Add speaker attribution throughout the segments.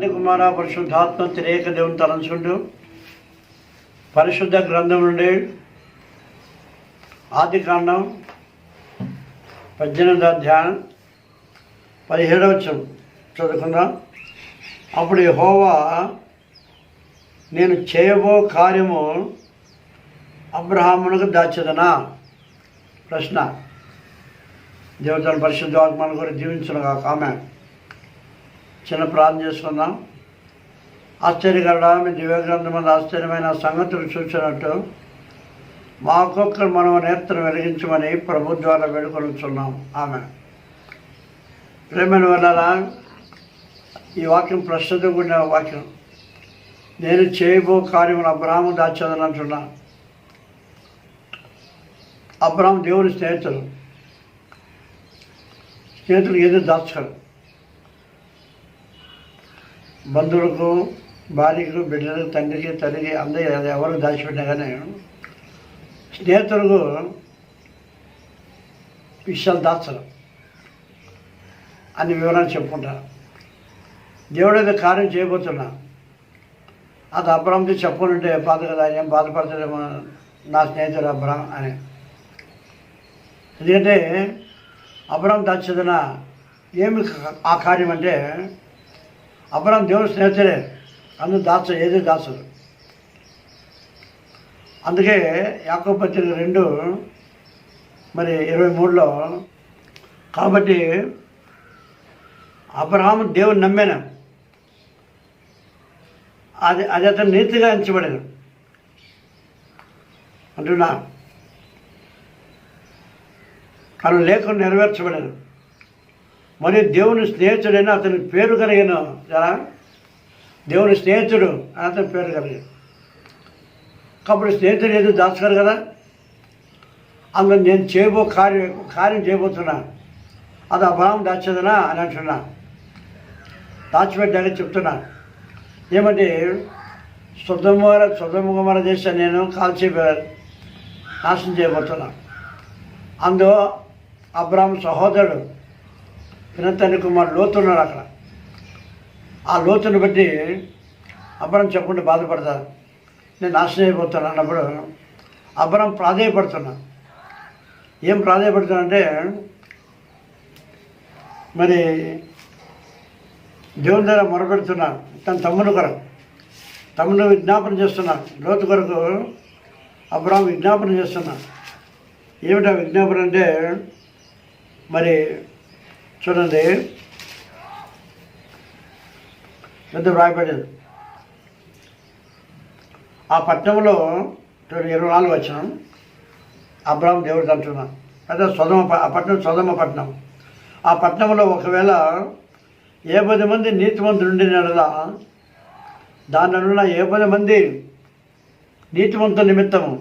Speaker 1: తండ్రి కుమార పరిశుద్ధాత్మ తిరేక దేవుని తలంచుకుంటూ పరిశుద్ధ గ్రంథం నుండి ఆది కాండం పద్దెనిమిది అధ్యాయం పదిహేడవ చదువుకుందాం. అప్పుడు హోవా నేను చేయబో కార్యము అబ్రహామునకు దాచదనా? ప్రశ్న. దేవతల పరిశుద్ధాత్మను కూడా దీవించునుగా ఆమె చిన్న ప్రార్థన చేసుకుందాం ఆశ్చర్యకరడా మీ దివ్యగ్రంథమంది ఆశ్చర్యమైన సంగతులు చూసినట్టు మా ఒక్కొక్కరు మనం నేత్రం వెలిగించమని ప్రభు ద్వారా వేడుకొనుచున్నాం. ఆమె. ప్రేమను వల్ల ఈ వాక్యం ప్రస్తుతం కూడిన వాక్యం. నేను చేయబో కార్యములు అబ్రాహ్ము దాచేదని అంటున్నా. అబ్రాహం దేవుని స్నేహితులు. స్నేహితులు ఏదో దాచుకోరు బంధువులకు భార్యకు బిడ్డలకు తండ్రికి తల్లికి అందరి ఎవరు దాచిపెట్టినా కానీ స్నేహితులకు విషయాలు దాచరు. అన్ని వివరాలు చెప్పుకుంటారు దేవుడు ఏదో కార్యం చేయబోతున్నా. అది అబ్రహంతో చెప్పుకుంటే బాధ కదా ఏం బాధపడతాడేమో నా స్నేహితుడు అబ్రహం అని. ఎందుకంటే అబ్రహం దాచేదన ఏమి ఆ కార్యం అంటే అబ్రహం దేవుని స్నేహితుడే. అందుకు దాచ ఏది దాచదు అందుకే యాకో పత్రిక రెండు మరి ఇరవై మూడులో కాబట్టి అబ్రహాం దేవుని నమ్మాను. అది అది అతను నీతిగా ఎంచబడను అంటున్నా తను లేకుండా నెరవేర్చబడను మరి దేవుని స్నేహితుడైన అతని పేరు కలిగిన ఎలా దేవుని స్నేహితుడు అని అతని పేరు కలిగిన. కాబట్టి స్నేహితుడు ఏదో దాచుకోరు కదా? అందులో నేను చేయబో కార్యం కార్యం చేయబోతున్నా. అది అభావం దాచేదనా అని అంటున్నా. దాచిపెట్టాలని చెప్తున్నా. ఏమంటే సుధముర సుధముగమర దేశం నేను కాల్చి నాశనం చేయబోతున్నా. అందులో అబ్రాహ్మ సహోదరుడు పినతల్లి కుమార్ లోతున్నాడు అక్కడ. ఆ లోతుని బట్టి అబ్బరం చెప్పకుండా బాధపడతా. నేను నాశనం అయిపోతాను అన్నప్పుడు అబ్బరం ప్రాధేయపడుతున్నా. ఏం ప్రాధేయపడుతున్నా అంటే మరి దేవుని దగ్గర మొరపెడుతున్నా తన తమ్ముడు కొరకు. తమ్ముడు విజ్ఞాపన చేస్తున్నా. లోతు కొరకు అబ్రాహం విజ్ఞాపన చేస్తున్నా. ఏమిటా విజ్ఞాపన అంటే మరి చూడండి. పెద్ద వ్రాయబడింది ఆ పట్టణంలో చూడండి ఇరవై నాలుగు వచ్చిన. అబ్రాహం దేవుడికి అంటున్నా. అదే సొదమ ఆ పట్టణం సొదమ పట్టణం ఆ పట్టణంలో ఒకవేళ ఏ పది మంది నీతిమంతులు దాని దానిలో ఏ పది మంది నీతివంతుల నిమిత్తము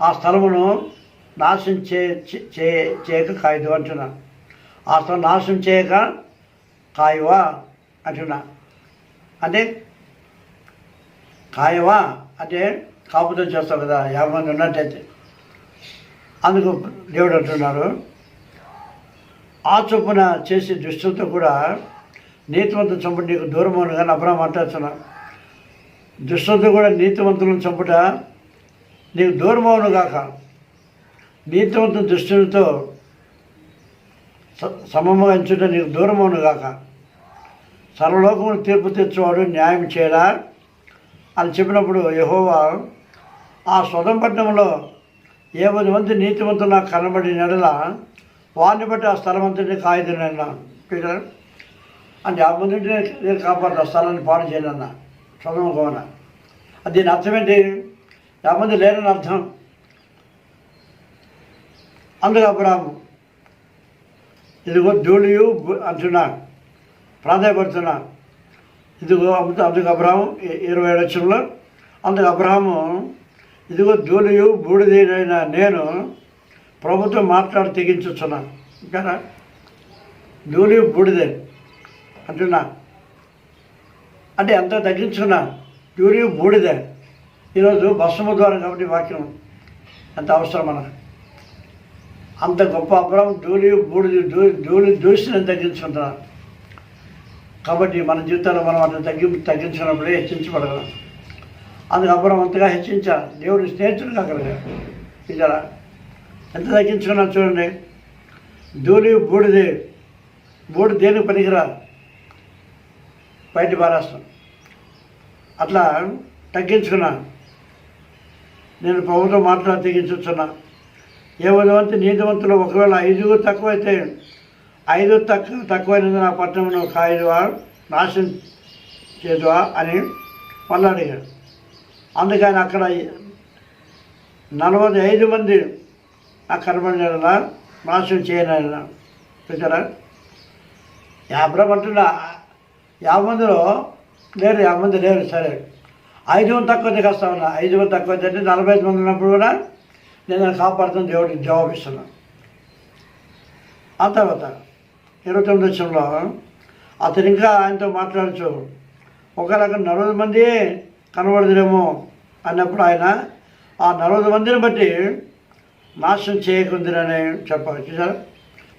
Speaker 1: ఆ స్థలమును నాశనం చే చేయక కాయదు అంటున్నాను ఆ నాశనం చేయక కాయవా అంటున్నా. అంటే కాయవా అంటే కాపుతం చేస్తావు కదా యాభై మంది ఉన్నట్టయితే. అందుకు దేవుడు అంటున్నారు ఆ చొప్పున చేసే దుష్టులతో కూడా నీతివంతులు చంపుడు నీకు దూరం అవును కానీ అబ్రాహం అంటున్నా దుష్టులతో కూడా నీతివంతులను చంపుట నీకు దూరం అవును కాక నీతివంతుల దుష్టులతో స- సమముగా ఎంచుట నీకు దూరమవును అవును గాక. సర్వలోకమును తీర్పు తెచ్చేవాడు న్యాయం చేయడా? అని చెప్పినప్పుడు యహోవా ఆ స్వతం పట్టణంలో ఏ పది మంది నీతివంతులు నాకు కనబడి నెడల వారిని బట్టి ఆ స్థలం అంతటి కాయదునన్నా పీటర్ అంటే ఆ మంది నేను కాపాడు ఆ స్థలాన్ని పాడు చేయనన్నా చదవకోన అది దీని అర్థం ఏంటి? యాభై మంది లేనని అర్థం. అందుకు అబ్రాహము ఇదిగో ధూళియు బు- అంటున్నాడు ప్రాధాయపడుతున్నా. ఇదిగో అందుకు అందుకు అబ్రహం ఇరవై ఏడు వచ్చంలో అందుకు అబ్రహము ఇదిగో ధూళియు బూడిదైన నేను ప్రభుత్వం మాట్లాడి తెగించున్నాను ఇంకా ధూళి బూడిదే అంటున్నా. అంటే ఎంత తగ్గించుకున్నా ధూళి బూడిదే. ఈరోజు బస్సుమ ద్వారా కాబట్టి వాక్యం ఎంత అవసరం మనకు అంత గొప్ప అబ్రహం ధూళి బూడిది ధూళి ధూళి తగ్గించుకుంటున్నారు కాబట్టి మన జీవితంలో మనం అతను తగ్గి తగ్గించుకున్నప్పుడే హెచ్చించబడగలం. అందుకు అబ్రహం అంతగా హెచ్చించా దేవుడు స్నేహితుడు కాగలిగాడు ఇదరా ఎంత తగ్గించుకున్నా చూడండి. ధూళి బూడిది బూడి దేనికి పనికిరా? బయట పారేస్తాం. అట్లా తగ్గించుకున్నాను నేను ప్రభుత్వం మాట్లాడి తగ్గించున్నాను ఏ విధవంతి నీతివంతులు ఒకవేళ ఐదుగురు తక్కువైతే ఐదు తక్కువ తక్కువైనది నా పట్టణంలో కాయదువా నాశనం చేదువా అని మళ్ళీ అడిగాడు. అందుకని అక్కడ నలభై ఐదు మంది ఆ కనబడిన నాశనం చేయనైనా చూసారా యాభై అంటున్నా యాభై మందిలో లేరు యాభై మంది లేరు సరే. ఐదు మంది తక్కువ కష్టం ఉన్నా ఐదు మంది తక్కువ అంటే నలభై ఐదు మంది ఉన్నప్పుడు కూడా నేను కాపాడుతున్న దేవుడికి జవాబిస్తున్నాను. ఆ తర్వాత ఇరవై తొమ్మిది వచ్చంలో అతను ఇంకా ఆయనతో మాట్లాడచ్చు ఒక అక్కడ నలభై మంది కనబడదురేమో అన్నప్పుడు ఆయన ఆ నలభై మందిని బట్టి నాశనం చేయకుందిరని చెప్పాలి. చూసారా?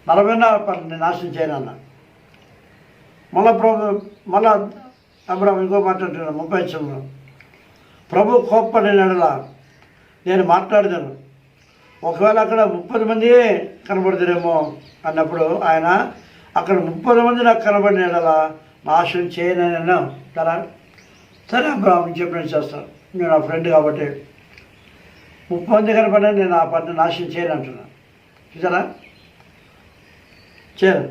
Speaker 1: నలభై నాలుగు నాశనం చేయనన్న మళ్ళా ప్రభు మళ్ళా అబ్రాహం ఇంకో మాట్లాడుతున్నాను ముప్పై వచ్చంలో ప్రభు కోప్పడినలా నేను మాట్లాడదాను. ఒకవేళ అక్కడ ముప్పది మంది కనబడుతురేమో అన్నప్పుడు ఆయన అక్కడ ముప్పది మంది నాకు కనబడిన ఎడలా నాశనం చేయనని అన్నాం. కదా సరే అబ్రాహం చెప్పిన చేస్తాను నేను నా ఫ్రెండ్ కాబట్టి ముప్పై మంది కనపడినా నేను ఆ పని నాశనం చేయను అంటున్నాను చూసారా? చేయను.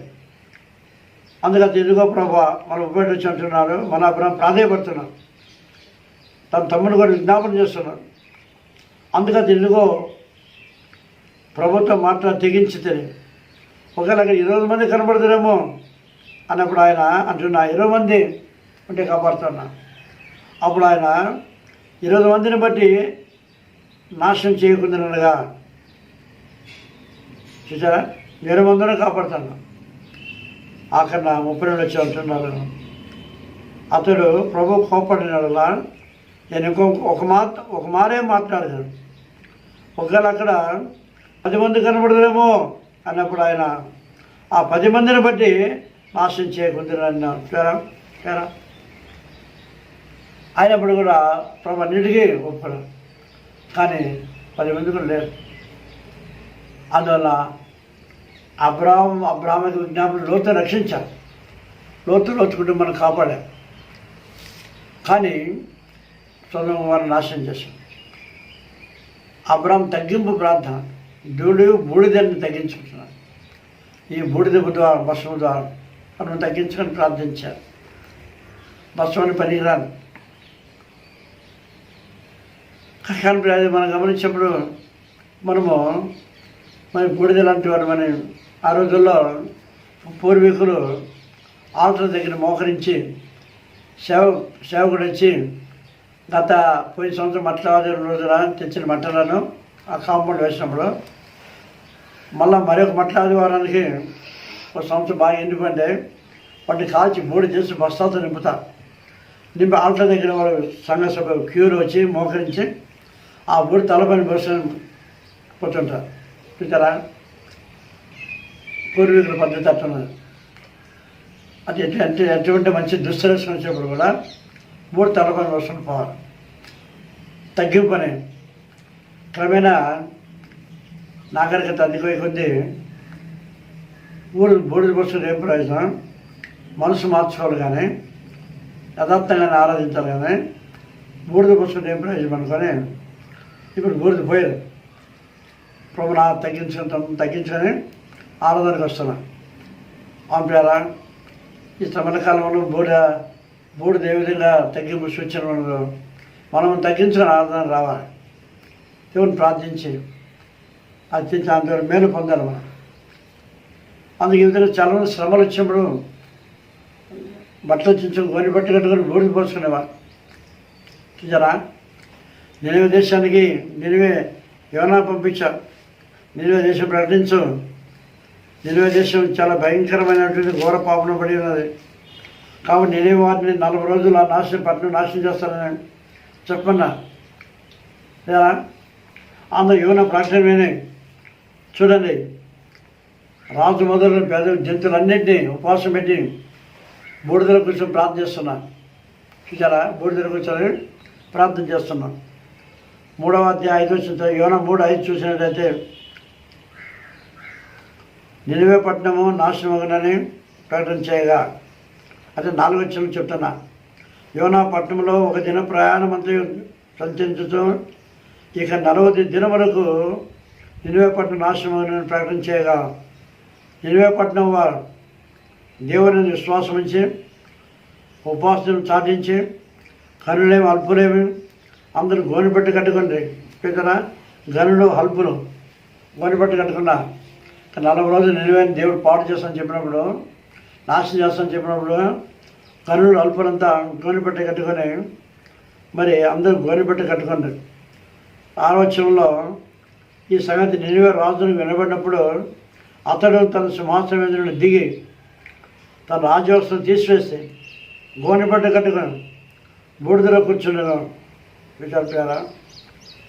Speaker 1: అందుకని ఎందుకో ప్రభా మన ఉపయోగించి అంటున్నారు మన అబ్రాహం ప్రాధాయపడుతున్నాం తన తమ్ముడు కూడా విజ్ఞాపనం చేస్తున్నాడు అందుకని ఎందుకో ప్రభుత్వం మాట తెగించితే ఒకవేళ అక్కడ ఇరవై మంది కనబడతారేమో అన్నప్పుడు ఆయన అంటున్నా ఇరవై మంది ఉంటే కాపాడుతున్నా అప్పుడు ఆయన ఇరవై మందిని బట్టి నాశనం చేయకుండానగా చూసారా? ఇరవై మందిని కాపాడుతున్నా అక్కడ ముప్పై రెండు వచ్చి అంటున్నారు. అతడు ప్రభు కోపడినలా నేను ఇంకో ఒక మాట ఒక మారే మాట్లాడతాను ఒకవేళ అక్కడ పది మంది కనబడదేమో అన్నప్పుడు ఆయన ఆ పది మందిని బట్టి నాశనం చేయకుందని అన్నాను సరే సరే అయినప్పుడు కూడా ప్రభు అన్నిటికీ ఒప్పరు కానీ పది మంది కూడా లేరు. అందువల్ల అబ్రాహం అబ్రాహ్మకి విజ్ఞాపన లోతు రక్షించారు లోతు లోతు కుటుంబాన్ని కాపాడారు కానీ సొంతం వారిని నాశనం చేశారు అబ్రాహం తగ్గింపు ప్రార్థన దేవుడు బూడిదని తగ్గించుకుంటున్నాను ఈ బూడిద ద్వారా బస్సు ద్వారా మనం తగ్గించుకొని ప్రార్థించాను బస్సు అని పనికిరాను. కానీ అది మనం గమనించినప్పుడు మనము మరి బూడిద లాంటి వాడు మన ఆ రోజుల్లో పూర్వీకులు ఆల్టర్ దగ్గర మోకరించి సేవ సేవకుడు వచ్చి గత పోయిన సంవత్సరం మట్ల రోజున తెచ్చిన మట్టలను ఆ కాంపౌండ్ వేసినప్పుడు మళ్ళీ మరొక మట్ల ఆదివారానికి ఒక సంవత్సరం బాగా ఎందుకంటే వాటిని కాల్చి మూడు చేసి బస్తాతో నింపుతా. నింపి ఆటల దగ్గర వాళ్ళు సంఘ సభ క్యూర్ వచ్చి మోకరించి ఆ బూడి తలపైన బస్సు కూర్చుంటారు చూసారా? పూర్వీకుల పద్ధతి అట్టున్నది అది ఎట్లా అంటే ఎటువంటి మంచి దుస్తరసం వచ్చినప్పుడు కూడా మూడు తలపైన వస్తువులు పోవాలి. తగ్గింపు పని క్రమేణా నాగరికత అధికమై కొద్ది ఊరు బూడిద బస్సులు ఏం ప్రయోజనం? మనసు మార్చుకోవాలి కానీ యథార్థంగానే ఆరాధించాలి కానీ బూడిద బస్సులు ఏం ప్రయోజనం అనుకొని ఇప్పుడు బూడిద పోయేది. ప్రభు నా తగ్గించుకుని తగ్గించుకొని ఆరాధనకు వస్తున్నా. పంపారా? ఈ శ్రమల కాలంలో బూడ బూడిద ఏ విధంగా తగ్గింపు సూచన మనం తగ్గించుకొని ఆరాధన రావాలి. దేవుని ప్రార్థించి అత్యంత అంత మేలు పొందాలి మనం. అందుకు విధంగా చాలా మంది శ్రమలు వచ్చినప్పుడు బట్టలు చించుకుని గోని బట్టలు కట్టుకొని బూడిద పోసుకునేవారు. చూసారా? నిలవే దేశానికి నిలవే యోనా పంపించారు. నిలవే దేశం ప్రకటించు. నిలవే దేశం చాలా భయంకరమైనటువంటి ఘోర పాపన పడి ఉన్నది. కాబట్టి నిలవే వారిని నలభై రోజులు ఆ నాశనం పట్టణం నాశనం చేస్తానని చెప్పన్నా. లేదా? అందరూ యువన ప్రకటన చూడండి. రాజు మొదలు పేద జంతువులన్నింటినీ ఉపవాసం పెట్టి బూడిదల కూర్చొని ప్రార్థన చేస్తున్నా. చూసారా బూడిదల కూర్చొని ప్రార్థన చేస్తున్నాం. మూడవ అధ్యాయ ఐదు వచ్చిన యోన మూడు ఐదు చూసినట్లయితే నిలువే పట్టణము నాశనమగునని ప్రకటన చేయగా అది నాలుగు వచ్చిన చెప్తున్నా. యోనా పట్టణంలో ఒక దిన ప్రయాణం అంతా సంచరించుతూ ఇక నలభై దినం వరకు నిలువే ప్రకటన చేయగా నిలువే వారు దేవుని విశ్వాసం ఉంచి ఉపాసన సాధించి కనులేమి అల్పులేమి అందరూ గోనిపెట్టి కట్టుకుంది పితన గనులు అల్పులు గోనిపెట్టి కట్టుకున్నా నలభై రోజులు నిలువైన దేవుడు పాడు చేస్తాను చెప్పినప్పుడు నాశనం చేస్తాను చెప్పినప్పుడు కనులు అల్పులంతా గోనిపెట్టి కట్టుకొని మరి అందరూ గోనిపెట్టి కట్టుకున్నారు ఆలోచనలో ఈ సంగతి నినివే రాజును వినబడినప్పుడు అతడు తన సింహాసనం మీద నుండి దిగి తన రాజవస్త్రం తీసివేసి గోనెపట్ట కట్టుకుని బూడిదలో కూర్చున్నాను విచారపారా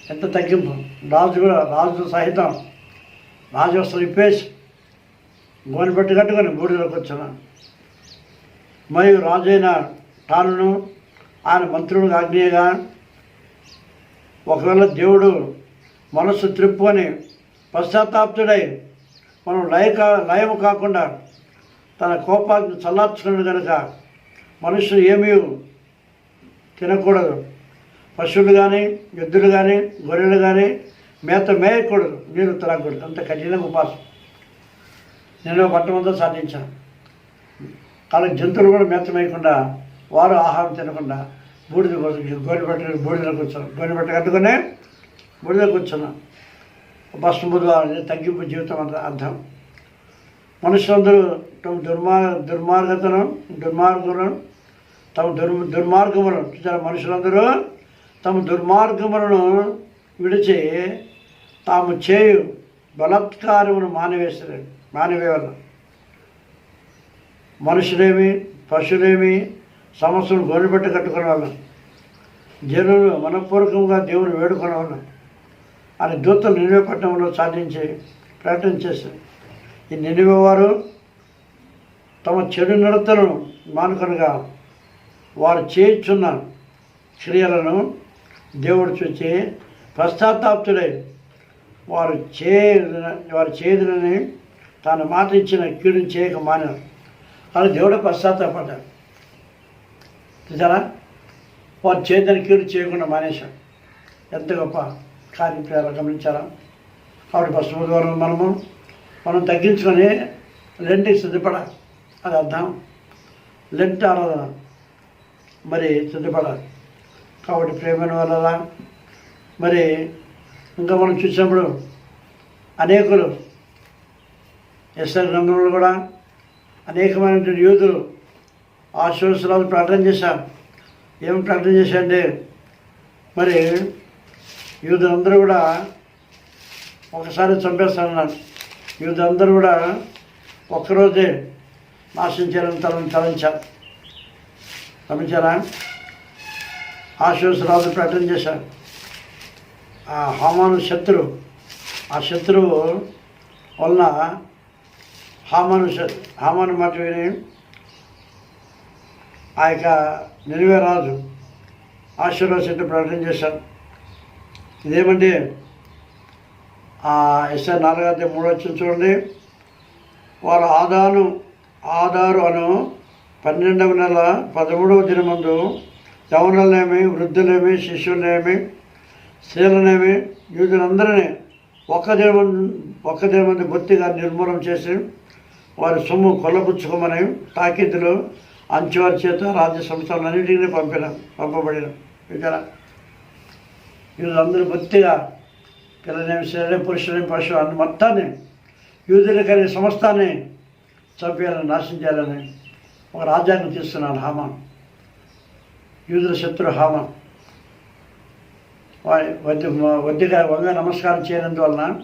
Speaker 1: ఎంత తగ్గింపు? రాజు కూడా రాజు సహితం రాజవస్త్రం ఇప్పేసి గోనెపట్టు కట్టుకొని బూడిదలో కూర్చున్నాను మరియు రాజు అయిన తానును ఆయన మంత్రుడు ఆగ్నేయగా ఒకవేళ దేవుడు మనస్సు త్రిప్పుకొని పశ్చాత్తాప్తుడై మనం లయ కా లయము కాకుండా తన కోపాన్ని చల్లార్చుకున్నాడు కనుక మనుషులు ఏమీ తినకూడదు. పశువులు కానీ ఎద్దులు కానీ గొర్రెలు కానీ మేత మేయకూడదు. నీరు త్రాగకూడదు. అంత కఠిన ఉపాసం. నేను పట్టమంతా సాధించాను. కానీ జంతువులు కూడా మేత మేయకుండా వారు ఆహారం తినకుండా బూడిద కోసం గోరి పెట్ట బూడిదలో కూర్చోను గోరి పెట్ట కట్టుకునే బూడిద కూర్చున్నాం. బస్సు బుధవారం తగ్గింపు జీవితం అంత అర్థం. మనుషులందరూ తమ దుర్మార్ దుర్మార్గతను దుర్మార్గులను తమ దుర్ దుర్మార్గములను చూసారా? మనుషులందరూ తమ దుర్మార్గములను విడిచి తాము చేయు బలాత్కారమును మానివేస్తారు మానివేవారు మనుషులేమి పశువులేమి సమస్యను గొర్రెబెట్ట కట్టుకునే వాళ్ళం జనులు మనపూర్వకంగా దేవుని వేడుకునే వాళ్ళం అని దూతలు నినివే పట్టణంలో సాధించి ప్రకటన చేశారు. ఈ నిలువ వారు తమ చెడు నడతలను మానుకొనగా వారు చేయుచున్న క్రియలను దేవుడు చూచి పశ్చాత్తాప్తుడై వారు చే వారు చేయదునని తాను మాట ఇచ్చిన కీడు చేయక మానారు. కానీ దేవుడు పశ్చాత్తాపడ్డారు. చూసారా వారు చేదని కీడు చేయకుండా మానేశాడు ఎంత గొప్ప కార్యక్రమాలు గమనించారా కాబట్టి పశ్చిమ ద్వారా మనము మనం తగ్గించుకొని లెంట్కి సిద్ధపడ అది అర్థం లెంట్ ఆరాధన. మరి సిద్ధపడాలి కాబట్టి ప్రేమైన వల్ల మరి ఇంకా మనం చూసినప్పుడు అనేకులు ఎస్ఆర్ రంగంలో కూడా అనేకమైనటువంటి యూతులు ఆశ్వాసరాలు ప్రకటన చేశారు. ఏమి ప్రకటన చేశారంటే మరి యూదులందరూ కూడా ఒకసారి చంపేస్తానన్నారు. యూదులందరూ కూడా ఒక్కరోజే నాశనం చేయాలని తలని తలంచారు? గమనించారా ఆశ్వాసరాజు ప్రకటన చేశారు. ఆ హామాను శత్రువు ఆ శత్రువు వలన హామాను హామాను మాట విని ఆ యొక్క నిలువే రాజు ఆశీర్వాద ప్రకటన చేశారు. ఇదేమంటే ఆ ఎస్ఐ నాలుగైతే మూడు వచ్చిన చూడండి. వారు ఆదాను ఆధారు అను పన్నెండవ నెల పదమూడవ దినమందు యవనులనేమి వృద్ధులేమి శిష్యులేమి స్త్రీలనేమి యూదులందరినీ ఒక్క దినం ఒక్క దినమంది బొత్తిగా నిర్మూలన చేసి వారి సొమ్ము కొల్లపుచ్చుకోమని తాకిద్దులు అంచువారి చేత రాజ్య సంస్థలన్నింటినీ పంపిన పంపబడిన విచారా అందరూ బొత్తిగా పిల్లలేమి సరే పురుషులేమి పశువు అన్ని మొత్తాన్ని యూదులు సంస్థాన్ని చంపేయాలని నాశనం చేయాలని ఒక రాజ్యాన్ని తీస్తున్నాను హామాన్. యూదుల శత్రు హామాన్. వారి వద్ద వద్దిగా వంగ నమస్కారం చేయనందువలన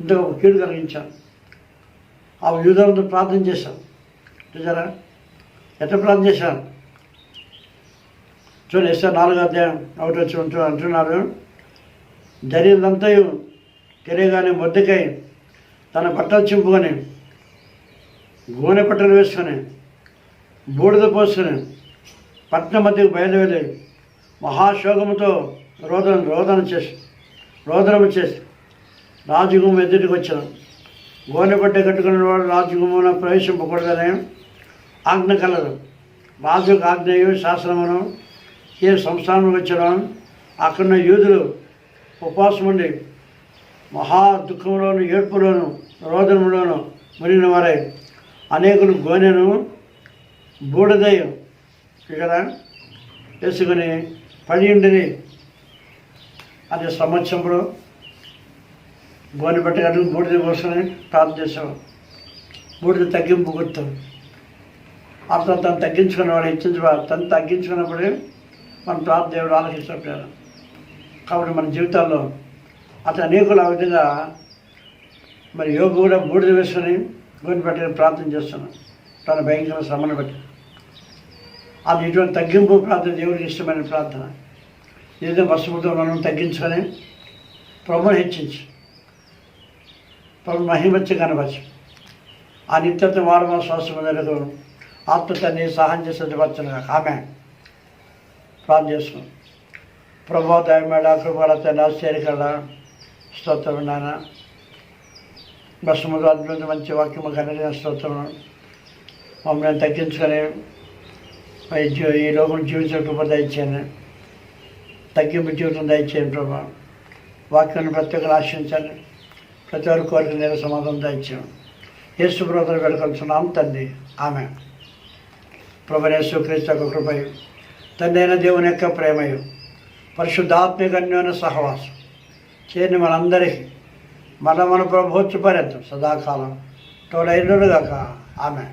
Speaker 1: ఇంత ఒక కీడు కలిగించాను. ఆ యూదులతో ప్రార్థన చేశాను చూసారా ఎట్లా ప్రార్థన చేశాను చూడండి ఎస్ఆర్ నాలుగో అధ్యాయం ఒకటి వచ్చి ఉంటూ అంటున్నారు. జరిగిందంతయు తెలియగానే మొద్దకై తన బట్టలు చింపుకొని గోనె పట్టలు వేసుకొని బూడిద పోసుకొని పట్నం మధ్యకు బయలువెళ్ళి మహాశోకముతో రోదన రోదన చేసి రోదనము చేసి రాజగుమ్మ ఎదుటికి వచ్చాను గోనెపట్ట కట్టుకున్న వాడు రాజగుమ్మను ప్రవేశింపకూడదని ఆజ్ఞ కలదు. రాజుకు ఆజ్ఞయు శాసనమును ఏ సంస్థానం వచ్చారో అక్కడున్న యూదులు ఉపవాసం ఉండి మహా దుఃఖంలోను ఏడ్పులోను రోదనంలోను మునిగిన వారై. అనేకులు గోనెను బూడిదయ్యం. కదా వేసుకొని పన్నెండుని ఉండిని సంవత్సరంలో గోనె బట్ట కట్టు బూడిద కోసుకొని ప్రార్థన చేసాం బూడిద తగ్గింపు గుర్తు. అతను తను తగ్గించుకున్నవాడు హెచ్చించబడాలి తను తగ్గించుకున్నప్పుడే మన ప్రార్థ దేవుడు ఆలోచిస్తుంటారు కాబట్టి మన జీవితాల్లో అతను అనేకులు ఆ విధంగా మరి యోగ కూడా బూడిద వేసుకొని గోని పెట్టుకుని ప్రార్థన చేస్తున్నాం తన భయంకర శ్రమను బట్టి. అది ఇటువంటి తగ్గింపు ప్రార్థన దేవుడికి ఇష్టమైన ప్రార్థన. ఏదో వస్తువుతో మనం తగ్గించుకొని ప్రభుని హెచ్చించి ప్రభు మహిమచ్చ కనవచ్చు ఆ నిత్యత వాడమ శ్వాస మొదలకు ఆత్మతని సహాయం చేసేది వచ్చిన ఆమె ప్రార్థన చేసుకున్నాం ప్రభా దయమేడ కృపలత ఆశ్చర్యకర స్తోత్రం నాయన. బస్సుములు అద్భుత మంచి వాక్యము కలిగిన స్తోత్రం. మమ్మల్ని తగ్గించుకొని ఈ లోకం జీవించే కృప దయచేయండి. తగ్గింపు జీవితం దయచేయండి ప్రభా. వాక్యాన్ని ప్రతి ఒక్కరు ఆశించండి. ప్రతి ఒక్కరు కోరిక నేను సమాధానం దయచేయండి. యేసు బ్రోదరు వెళ్ళకొలుచున్నాం తండ్రి. ఆమె ప్రభు యేసు క్రీస్తు యొక్క కృపయు. తండ్రి దేవుని యొక్క ప్రేమయు పరిశుద్ధాత్మికన్యోన సహవాసం. చేయని మనందరికీ మన మన ప్రభుత్వ పర్యంతం సదాకాలం తోడైనడుగాక ఆమె